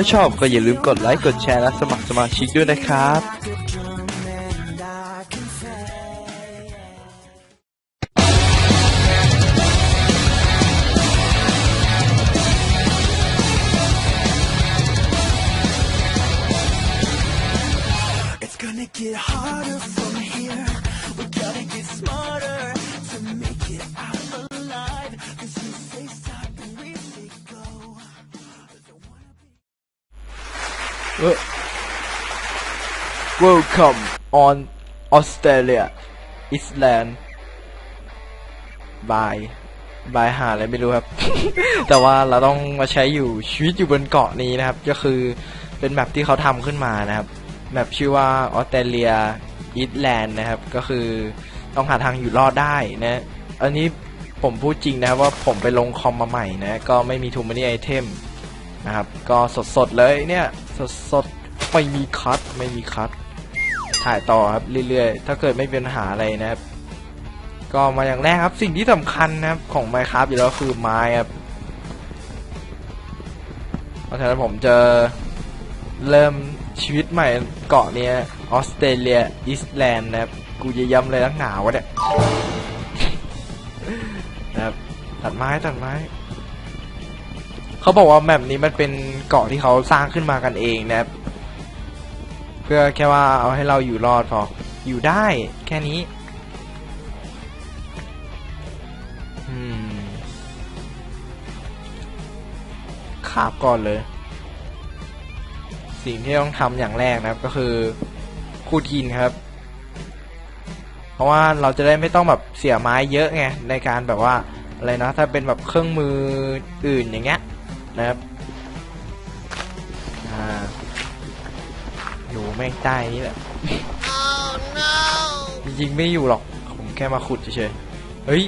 ถ้าชอบก็อย่าลืมกดไลค์ กดแชร์และสมัครสมาชิกด้วยนะครับ Welcome on Australia Island Bye บายหาอะไรไม่รู้ครับ แต่ว่าเราต้องมาใช้อยู่ชีวิตอยู่บนเกาะนี้นะครับ ก็คือเป็นแมปที่เขาทำขึ้นมานะครับแมปชื่อว่าออสเตรเลียอีสแลนด์นะครับ ก็คือต้องหาทางอยู่รอดได้นะ อันนี้ผมพูดจริงนะครับว่าผมไปลงคอมมาใหม่นะ ก็ไม่มีทูมานี่ไอเทมนะครับ ก็สดๆเลยเนี่ย สดๆไม่มีคัทไม่มีคัทถ่ายต่อครับเรื่อยๆ ถ้าเกิดไม่เป็นปัญหาอะไรนะครับ ก็มาอย่างแรกครับสิ่งที่สำคัญนะครับของ Minecraft อยู่แล้วคือไม้ครับเพราะฉะนั้นผมจะเริ่มชีวิตใหม่เกาะเนี้ยออสเตรเลียอีสแลนด์นะครับกูจะย้ำเลยนักหนาวะเนี่ยนะครับตัดไม้ตัดไม้ เขาบอกว่าแมปนี้มันเป็นเกาะที่เขาสร้างขึ้นมากันเองนะครับเพื่อแค่ว่าเอาให้เราอยู่รอดพออยู่ได้แค่นี้อืมขาบก่อนเลย สิ่งที่ต้องทำอย่างแรกนะครับก็คือขูดหินครับ เพราะว่าเราจะได้ไม่ต้องแบบเสียไม้เยอะไงในการแบบว่าอะไรนะถ้าเป็นแบบเครื่องมืออื่นอย่างเงี้ย นะครับอ่าอยู่แม่งใต้นี่แหละจริงๆไม่อยู่หรอก ผมแค่มาขุดเฉยๆเฮ้ย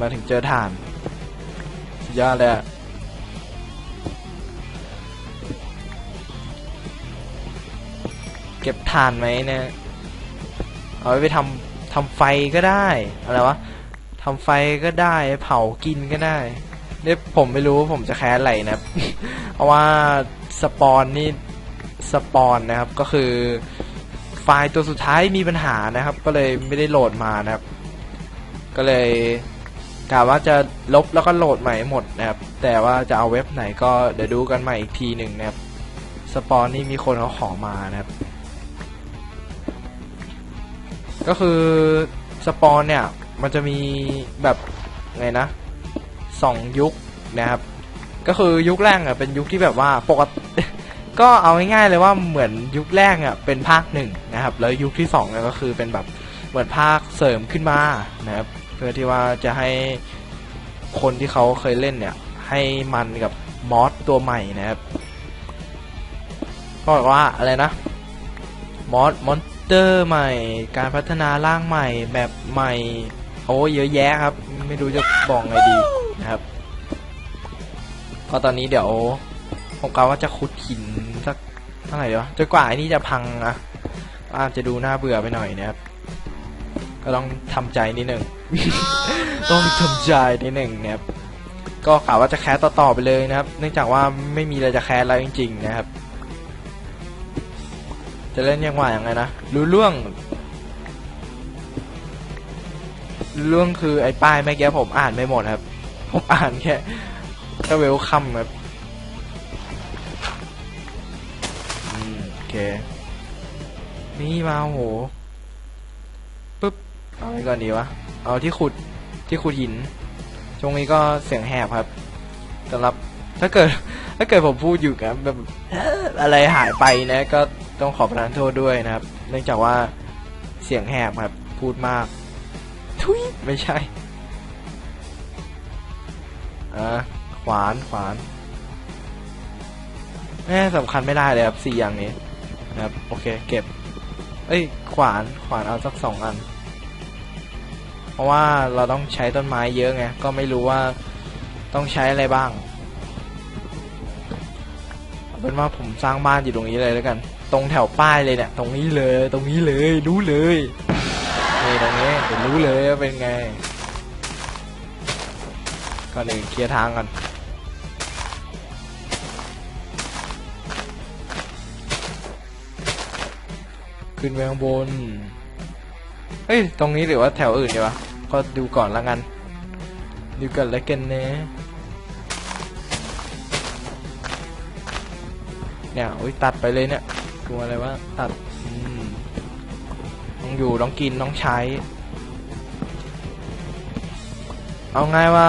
มาถึงเจอถ่านยอดเลยเก็บถ่านไหมเนี่ยเอาไปทำทำไฟก็ได้ อะไรวะทำไฟก็ได้ เผากินก็ได้ นี่ยผมไม่รู้ว่าผมจะแค้นอะไรนะครับเพราะว่าสปอนนี่สปอนนะครับก็คือไฟล์ตัวสุดท้ายมีปัญหานะครับ ก็เลยไม่ได้โหลดมานะครับ ก็เลยกะว่าจะลบแล้วก็โหลดใหม่หมดนะครับ แต่ว่าจะเอาเว็บไหนก็เดี๋ยวดูกันใหม่อีกทีหนึ่งนะครับ สปอนนี่มีคนเขาขอมานะครับ ก็คือสปอนเนี่ยมันจะมีแบบไงนะ สองยุคนะครับ ก็คือยุคแรกอะเป็นยุคที่แบบว่าปกติก็เอาง่ายๆเลยว่าเหมือนยุคแรกอะเป็นภาคหนึ่งนะครับ แล้วยุคที่สองเนี่ยก็คือเป็นแบบเหมือนภาคเสริมขึ้นมานะครับ เพื่อที่ว่าจะให้คนที่เขาเคยเล่นเนี่ย ให้มันกับมอสตัวใหม่นะครับก็บอกว่าอะไรนะมอสมอนเตอร์ใหม่ การพัฒนาร่างใหม่แบบใหม่โอ้เยอะแยะครับ ไม่รู้จะบอกไงดี นะครับ ก็ตอนนี้เดี๋ยวผมกะว่าจะขุดหินสักเท่าไหร่ดีวะจนกว่าไอ้นี่จะพังอะอาจจะดูน่าเบื่อไปหน่อยนะครับ ก็ต้องทำใจนิดหนึ่งต้องทำใจนิดหนึ่งนะครับ ก็กะว่าจะแคสต่อๆไปเลยนะครับ เนื่องจากว่าไม่มีอะไรจะแคสแล้วจริง ๆ นะครับ จะเล่นยังไงยังไงนะรู้เรื่องรู้เรื่องคือไอ้ป้ายเมื่อกี้ผมอ่านไม่หมดครับ ผมอ่านแค่แค่เวลคัมครับอืมโอเค นี่มาโหปึ๊บเอาไปก่อนดีวะ เอาที่ขุดที่ขุดหินช่วงนี้ก็เสียงแหบครับสำหรับถ้าเกิด ถ้าเกิดผมพูดอยู่กับแบบอะไรหายไปนะ ก็ต้องขอประทานโทษด้วยนะครับ เนื่องจากว่าเสียงแหบครับ พูดมาก ทุยไม่ใช่ อ่าขวานขวานแม่สำคัญไม่ได้เลยครับสี่อย่างนี้นะครับโอเคเก็บ เอ้ยขวานขวานเอาสักสองอัน เพราะว่าเราต้องใช้ต้นไม้เยอะไงก็ไม่รู้ว่าต้องใช้อะไรบ้างเอาเป็นว่าผมสร้างบ้านอยู่ตรงนี้เลยแล้วกัน ตรงแถวป้ายเลยเนี่ย ตรงนี้เลย ตรงนี้เลยรู้เลยนี่ตรงนี้เดี๋ยวรู้เลยว่าเป็นไง ก็เลยเคลียร์ทางกันขึ้นไปข้างบน เฮ้ย ตรงนี้หรือว่าแถวอื่นดีวะ ก็ดูก่อนละกัน ดูกันแล้วกันนะ เนี่ย อุ้ยตัดไปเลยเนี่ยกลัวอะไรวะ ตัด ต้องอยู่ ต้องกิน ต้องใช้ เอาง่ายว่า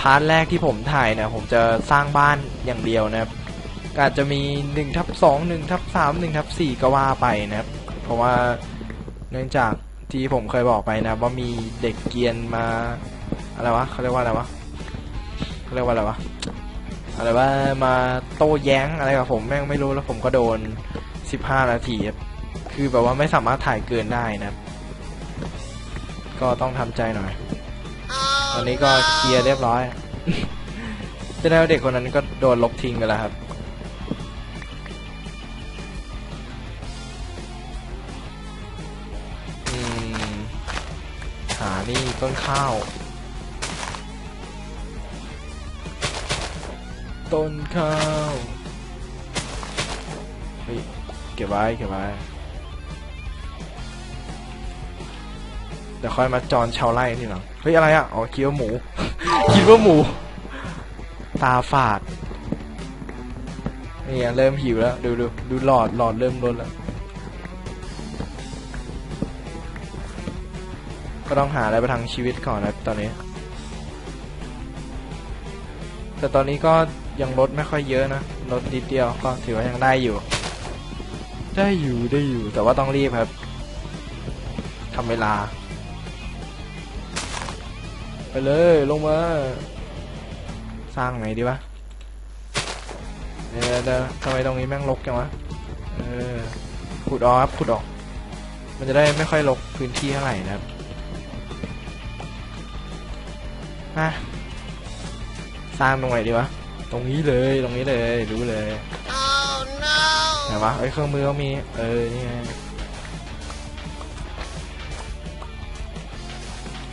พาร์ทแรกที่ผมถ่ายเนี่ยผมจะสร้างบ้านอย่างเดียวนะครับอาจจะมี1ทับ2 1ทับ3 1ทับ4ก็ว่าไปนะครับ เพราะว่าเนื่องจากที่ผมเคยบอกไปนะว่ามีเด็กเกียนมาอะไรวะเขาเรียกว่าอะไรวะเขาเรียกว่าอะไรวะอะไรว่ามาโต้แย้งอะไรกับผมแม่งไม่รู้แล้วผมก็โดน 15 นาทีครับคือแบบว่าไม่สามารถถ่ายเกินได้นะครับก็ต้องทำใจหน่อย อนนี้ก็เคลียร์เรียบร้อยจะได้ว่าเด็กคนนั้นก็โดนลบทิ้งไปแล้วครับ อืม หานี่ต้นข้าว ต้นข้าว เฮ้ย เก็บไว้ เก็บไว้ เดี๋ยวค่อยมาจอนชาวไร่ทีหลังเฮ้ยอะไรอะอ๋อคิดว่าหมู คิดว่าหมู ตาฝาดนี่อะเริ่มหิวแล้ว ดูดูดูหลอดหลอดเริ่มลดแล้ว ก็ต้องหาอะไรประทังชีวิตก่อนนะตอนนี้ แต่ตอนนี้ก็ยังลดไม่ค่อยเยอะนะลดนิดเดียวก็ถือว่ายังได้อยู่ ได้อยู่ได้อยู่แต่ว่าต้องรีบครับทำเวลา เลยลงมา สร้างไหนดีวะเดี๋ยวเดี๋ยวทำไมตรงนี้แม่งรกจังวะเออขุดออกครับขุดออก มันจะได้ไม่ค่อยรกพื้นที่เท่าไหร่นะครับมาสร้างตรงไหนดีวะ ตรงนี้เลยตรงนี้เลยรู้เลย Oh no! ไหนวะไอ้ยเครื่องมือก็มี เออนี่ไง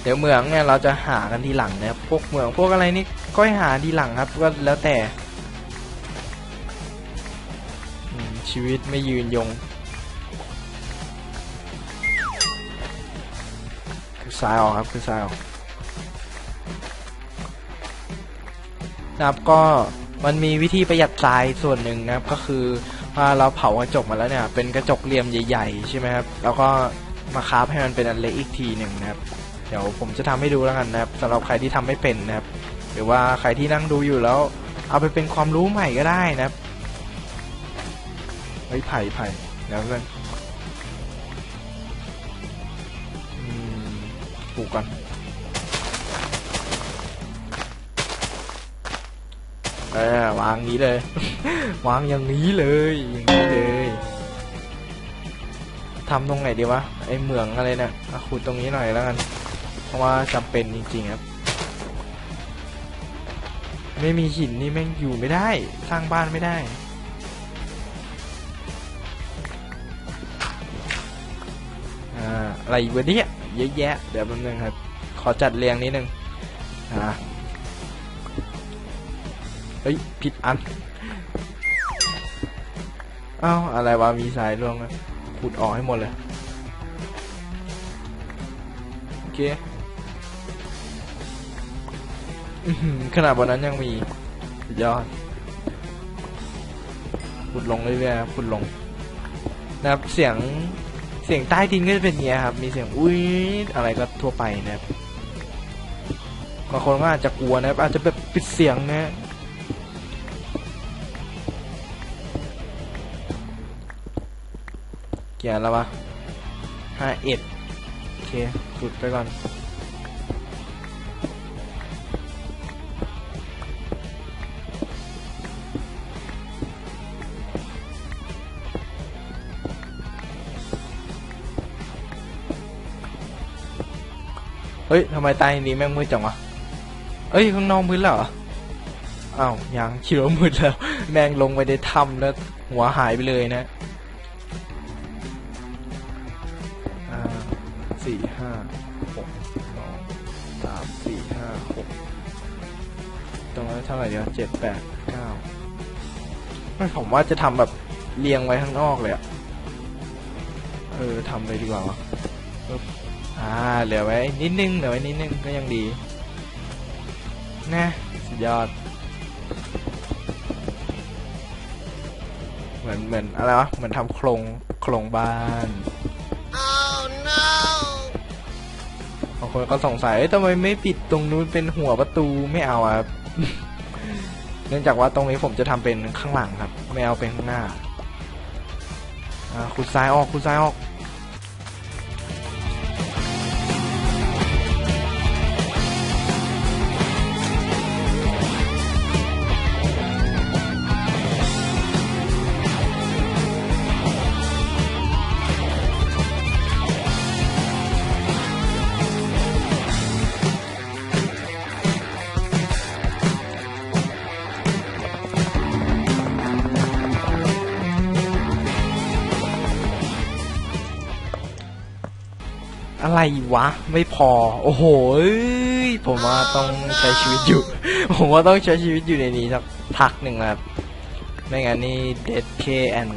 เดี๋ยวเหมืองเนี่ยเราจะหากันทีหลังนะครับพวกเหมืองพวกอะไรนี่ก็ให้หาทีหลังครับก็แล้วแต่ชีวิตไม่ยืนยงคือซ้ายออกครับคือซ้ายออกนะครับก็มันมีวิธีประหยัดทรายส่วนหนึ่งนะครับ ก็คือว่าเราเผากระจกมาแล้วเนี่ย เป็นกระจกเหลี่ยมใหญ่ ๆ ใช่ไหมครับ แล้วก็มาคราฟให้มันเป็นอันเล็กอีกทีหนึ่งนะครับ เดี๋ยวผมจะทำให้ดูแล้วกันนะครับสำหรับใครที่ทำไม่เป็นนะครับ หรือว่าใครที่นั่งดูอยู่แล้ว เอาไปเป็นความรู้ใหม่ก็ได้นะครับเฮ้ยไผ่ไผ่เดี๋ยวเพื่อนปลูกก่อนเออวางนี้เลย วางอย่างนี้เลยอย่างนี้เลยทำตรงไหนดีวะไอเหมืองอะไรเนี่ยอะขุดตรงนี้หน่อยแล้วกัน ราะว่าจำเป็นจริงๆครับ ไม่มีหินนี่แม่งอยู่ไม่ได้ สร้างบ้านไม่ได้อ่าอะไรอีกวะเนี่ยเยอะแยะเดี๋ยวแป๊บนึงครับ ขอจัดเรียงนิดนึงอ่าเฮ้ยผิดอันเอ้าอะไรวะมีสายร่วงขุดออกให้หมดเลยโอเค ขนาดบนนั้นยังมีสุดยอดขุดลงเรื่อยๆขุดลง นะครับเสียงเสียงใต้ดินก็จะเป็นเงี้ยครับ มีเสียงอุ้ยอะไรก็ทั่วไปนะครับบางคนก็อาจจะกลัวนะครับอาจจะแบบปิดเสียงนะเกียร์แล้ววะห้าเอ็ดโอเคสุดไปก่อน เฮ้ยทำไมใต้นี้แม่งมืดจังวะเอ้ยข้างนอกมืดแล้วเหรออ้าวยังคิดว่ามืดแล้ว แม่งลงไปในถ้ำแล้ว หัวหายไปเลยนะห้าสี่ห้าหกสองสามสี่ห้าหกตรงนั้นเท่าไหร่เดียวเจ็ดแปดเก้าไม่ผมว่าจะทำแบบเรียงไว้ข้างนอกเลยอะเออทำเลยดีกว่าวะ อ่าเหลือไว้นิดนึงเหลือไว้นิดนึงก็ยังดี นะสุดยอด เหมือนเหมือนอะไรวะเหมือนทำโครงโครงบ้านบางคนก็สงสัยเอ้ยทำไมไม่ปิดตรงนู้นเป็นหัวประตูไม่เอาอะครับเนื่องจากว่าตรงนี้ผมจะทำเป็นข้างหลังครับ ไม่เอาเป็นข้างหน้าอ่าขุดซ้ายออกขุดซ้ายออก อะไรวะ ไม่พอ โอ้โหผมว่าต้องใช้ชีวิตอยู่ ผมว่าต้องใช้ชีวิตอยู่ในนี้สักพักหนึ่งครับไม่งั้นนี่เดดเคแอน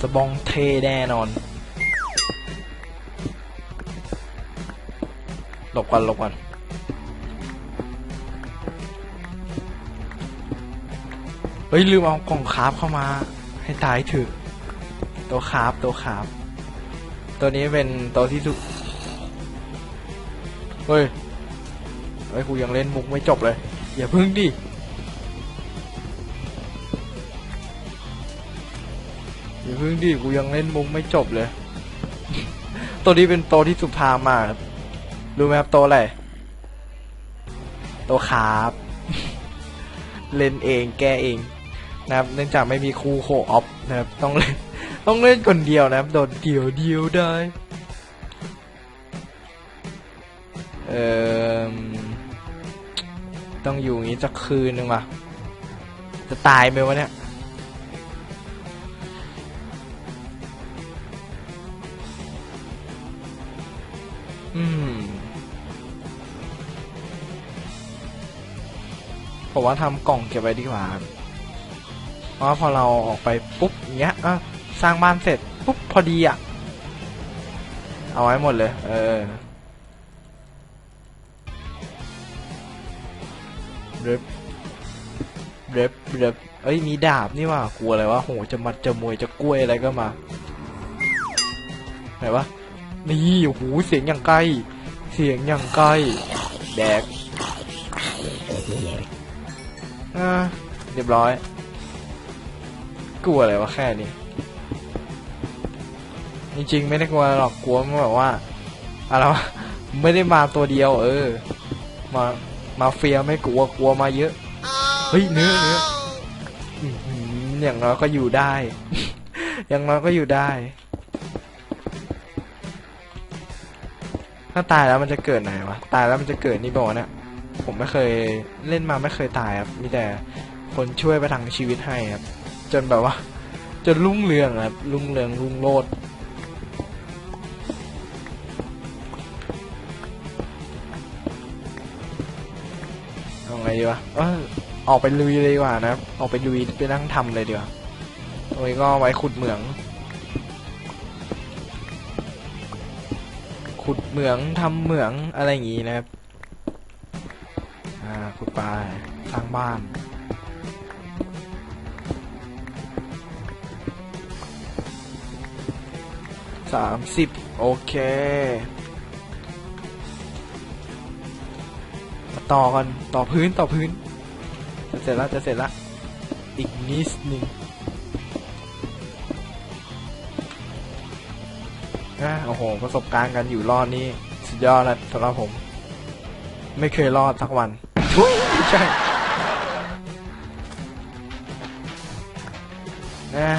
สบองเทแน่นอน หลบก่อนหลบก่อนเฮ้ยลืมเอากล่องคราฟเข้ามา ให้ตายเถอตัวคราฟตัวคราฟตัวนี้เป็นตัวที่ เฮ้ยเฮ้กูยังเล่นมุกไม่จบเลย อย่าพึ่งดิอย่าพึ่งดิกูยังเล่นมุกไม่จบเลย ตัวนี้เป็นตัวที่สุภาพมากครับรู้ไหมครับตัวอะไรตัวขาบเล่นเองแก้เองนะครับ เนื่องจากไม่มีครูโคออฟนะครับ ต้องเล่นต้องเล่นคนเดียวนะครับ โดดเดียวเดียวได้ เออต้องอยู่อย่างนี้สักคืนหนึ่งว่ะ จะตายไหมวะเนี่ย อืม ผมว่าทำกล่องเก็บไว้ดีกว่า เพราะว่าพอเราออกไปปุ๊บเงี้ยอะสร้างบ้านเสร็จปุ๊บพอดีอะ เอาไว้หมดเลย เออ เร็บเร็บเร็บเอ้ยมีดาบนี่ว่ะกลัวอะไรวะโหจะมัดจะมวยจะกล้วยอะไรก็มาไหนวะนี่โอ้โหเสียงอย่างใกล้ เสียงอย่างใกล้แดกอ่าเรียบร้อย กลัวอะไรวะแค่นี้จริงๆไม่ได้กลัวหรอกกลัวมันแบบว่าอะไรวะไม่ได้มาตัวเดียว เออ มา มาเฟียไม่กลัวกลัวมาเยอะ เฮ้ยเนื้อเนื้ออื้อหืออย่างน้อยก็อยู่ได้ อย่างน้อยก็อยู่ได้ ถ้าตายแล้วมันจะเกิดไหนวะ ตายแล้วมันจะเกิดนี่บอกว่าวะเนี่ยผมไม่เคยเล่นมาไม่เคยตายครับ มีแต่คนช่วยประทังชีวิตให้ครับ จนแบบว่า จนรุ่งเรืองครับ รุ่งเรืองรุ่งโรด ไงดีวะเออออกไปลุยเลยดีกว่านะออกไปลุยไปนั่งทำเลยดีกว่าตรงนี้ก็ไว้ขุดเหมือง ขุดเหมืองทำเหมืองอะไรอย่างงี้นะครับอ่าขุดไปสร้างบ้านสามสิบโอเค ต่อกันต่อพื้นต่อพื้น จะเสร็จแล้วจะเสร็จแล้วอีกนิดนึงนะโอ้โห ประสบการณ์กันอยู่รอดนี่สุดยอดแล้วสำหรับผม ไม่เคยรอดสักวันทุยใช่นะ